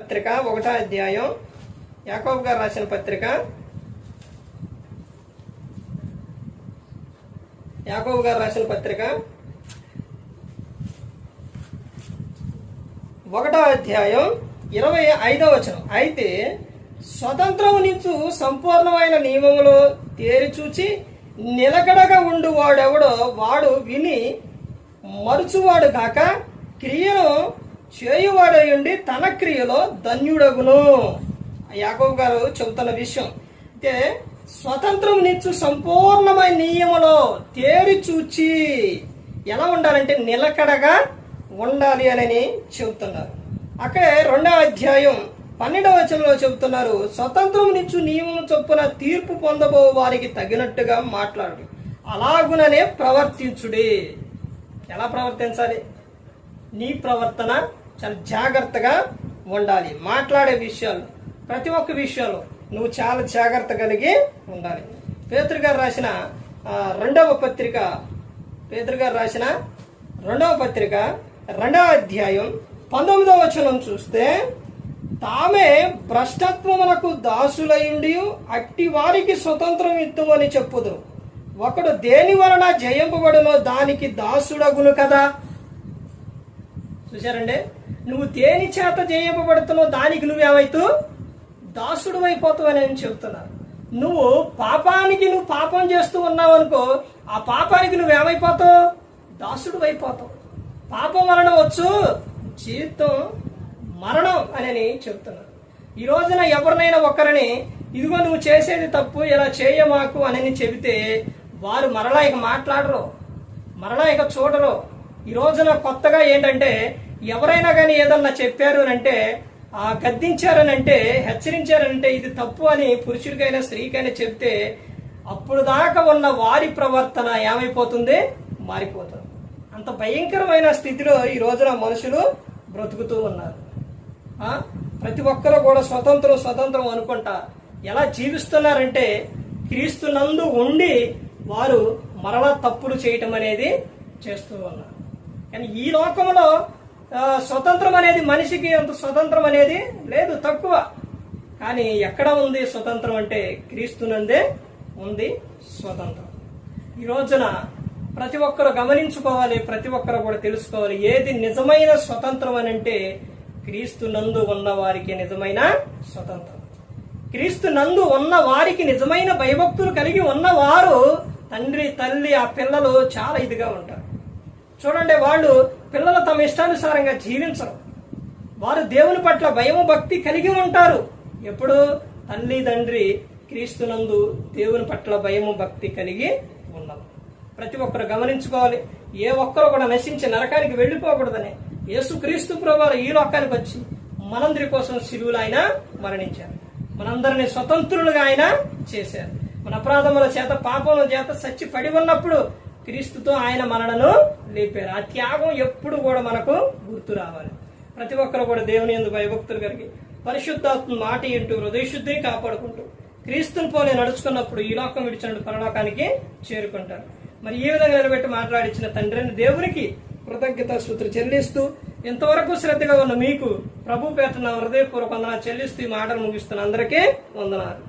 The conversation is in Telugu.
పత్రిక ఒకటో అధ్యాయం. యాకోబు గారు రాసిన పత్రిక. యాకోబు గారు రాసిన పత్రిక. ఒకటో అధ్యాయం ఇరవై ఐదో వచనం. అయితే స్వతంత్రము నుంచి సంపూర్ణమైన నియమములో తేరిచూచి నిలకడగా ఉండు వాడెవడో వాడు విని మరుచువాడు కాక క్రియను చేయువాడయుండి తన క్రియలో ధన్యుడగును. యాకోబు గారు చెబుతున్న విషయం. అయితే స్వతంత్రం నిచ్చు సంపూర్ణమైన నియమలో తేరి చూచి ఎలా ఉండాలంటే నిలకడగా ఉండాలి అని చెబుతున్నారు. అక్కడే రెండవ అధ్యాయం పన్నెండవ వచనంలో చెబుతున్నారు స్వతంత్రం నిచ్చు నియమం చొప్పున తీర్పు పొందబో వారికి తగినట్టుగా మాట్లాడు. అలాగుననే ప్రవర్తించుడి. ఎలా ప్రవర్తించాలి? నీ ప్రవర్తన చాలా జాగ్రత్తగా ఉండాలి. మాట్లాడే విషయాలు ప్రతి ఒక్క విషయంలో నువ్వు చాలా జాగ్రత్త కలిగి ఉండాలి. పేతురు గారు రాసిన రెండవ పత్రిక పేతురు గారు రాసిన రెండవ పత్రిక రెండవ అధ్యాయం పంతొమ్మిదవ వచనం చూస్తే తామే భ్రష్టత్వమునకు దాసులయుండి అట్టి వారికి స్వతంత్రం ఇద్దుమని చెప్పుదు ఒకడు దేని వలన జయింపబడునో దానికి దాసుడగును కదా. చూశారండి? నువ్వు దేని చేత చేయబడుతున్నావు దానికి నువ్వేమైతూ దాసుడు అయిపోతావు అని నేను చెబుతున్నాను నువ్వు పాపానికి నువ్వు పాపం చేస్తూ ఉన్నావు అనుకో ఆ పాపానికి నువ్వేమైపోతావు దాసుడు అయిపోతావు. పాపం వలన వచ్చు జీవితం మరణం అని చెప్తున్నాను. ఈ రోజున ఎవరినైనా ఒకరిని ఇదిగో నువ్వు చేసేది తప్పు ఇలా చేయమాకు అని చెబితే వారు మరలా ఇక మాట్లాడరు మరలా ఇక చూడరు. ఈ రోజున కొత్తగా ఏంటంటే ఎవరైనా కానీ ఏదన్నా చెప్పారు అంటే ఆ గద్దించారనంటే హెచ్చరించారనంటే ఇది తప్పు అని పురుషుడికైనా స్త్రీకైనా చెప్తే అప్పుడు దాకా ఉన్న వారి ప్రవర్తన ఏమైపోతుంది? మారిపోతుంది. అంత భయంకరమైన స్థితిలో ఈ రోజున మనుషులు బ్రతుకుతూ ఉన్నారు. ప్రతి ఒక్కరూ కూడా స్వతంత్రం స్వతంత్రం అనుకుంటా. ఎలా జీవిస్తున్నారంటే క్రీస్తు నందు ఉండి వారు మరలా తప్పులు చేయటం అనేది చేస్తూ ఉన్నారు. కానీ ఈ లోకంలో స్వతంత్రం అనేది మనిషికి అంత స్వతంత్రం అనేది లేదు తక్కువ. కానీ ఎక్కడ ఉంది స్వతంత్రం అంటే క్రీస్తునందే ఉంది స్వతంత్రం. ఈ రోజున ప్రతి ఒక్కరు గమనించుకోవాలి ప్రతి ఒక్కరు కూడా తెలుసుకోవాలి ఏది నిజమైన స్వతంత్రం అని అంటే క్రీస్తు నందు ఉన్న వారికి నిజమైన స్వతంత్రం. క్రీస్తు నందు ఉన్న వారికి నిజమైన భయభక్తులు కలిగి ఉన్నవారు తండ్రి తల్లి ఆ పిల్లలు చాలా ఇదిగా ఉంటారు. చూడండి వాళ్ళు పిల్లలు తమ ఇష్టానుసారంగా జీవించరు. వారు దేవుని పట్ల భయము భక్తి కలిగి ఉంటారు. ఎప్పుడు? తల్లి తండ్రి క్రీస్తునందు దేవుని పట్ల భయము భక్తి కలిగి ఉన్నారు ప్రతి ఒక్కరు గమనించుకోవాలి. ఏ ఒక్కరు కూడా నశించి నరకానికి వెళ్ళిపోకూడదని యేసు క్రీస్తు ప్రభువారు ఈ లోకానికి వచ్చి మనందరి కోసం శిలువులు ఆయన మరణించారు. మనందరిని స్వతంత్రులుగా ఆయన చేశారు. మన అపరాధముల చేత పాపముల చేత సచ్చి పడి ఉన్నప్పుడు క్రీస్తుతో ఆయన మనలను లేపారు. ఆ త్యాగం ఎప్పుడు కూడా మనకు గుర్తు రావాలి. ప్రతి ఒక్కరు కూడా దేవుని ఎందు భయభక్తులు కలిగి పరిశుద్ధాత్మ మాట ఇంటూ హృదయశుద్ధిని కాపాడుకుంటూ క్రీస్తుని పోలే నడుచుకున్నప్పుడు ఈ లోకం విడిచినట్టు పరలోకానికి చేరుకుంటారు. మరి ఈ విధంగా నిలబెట్టి మాట్లాడించిన తండ్రిని దేవునికి కృతజ్ఞత సూత్ర చెల్లిస్తూ ఇంతవరకు శ్రద్ధగా ఉన్న మీకు ప్రభు పేట నా హృదయపూర్వక వందనాలు చెల్లిస్తూ ఈ మాటలు ముగిస్తున్న అందరికీ వందనాలు.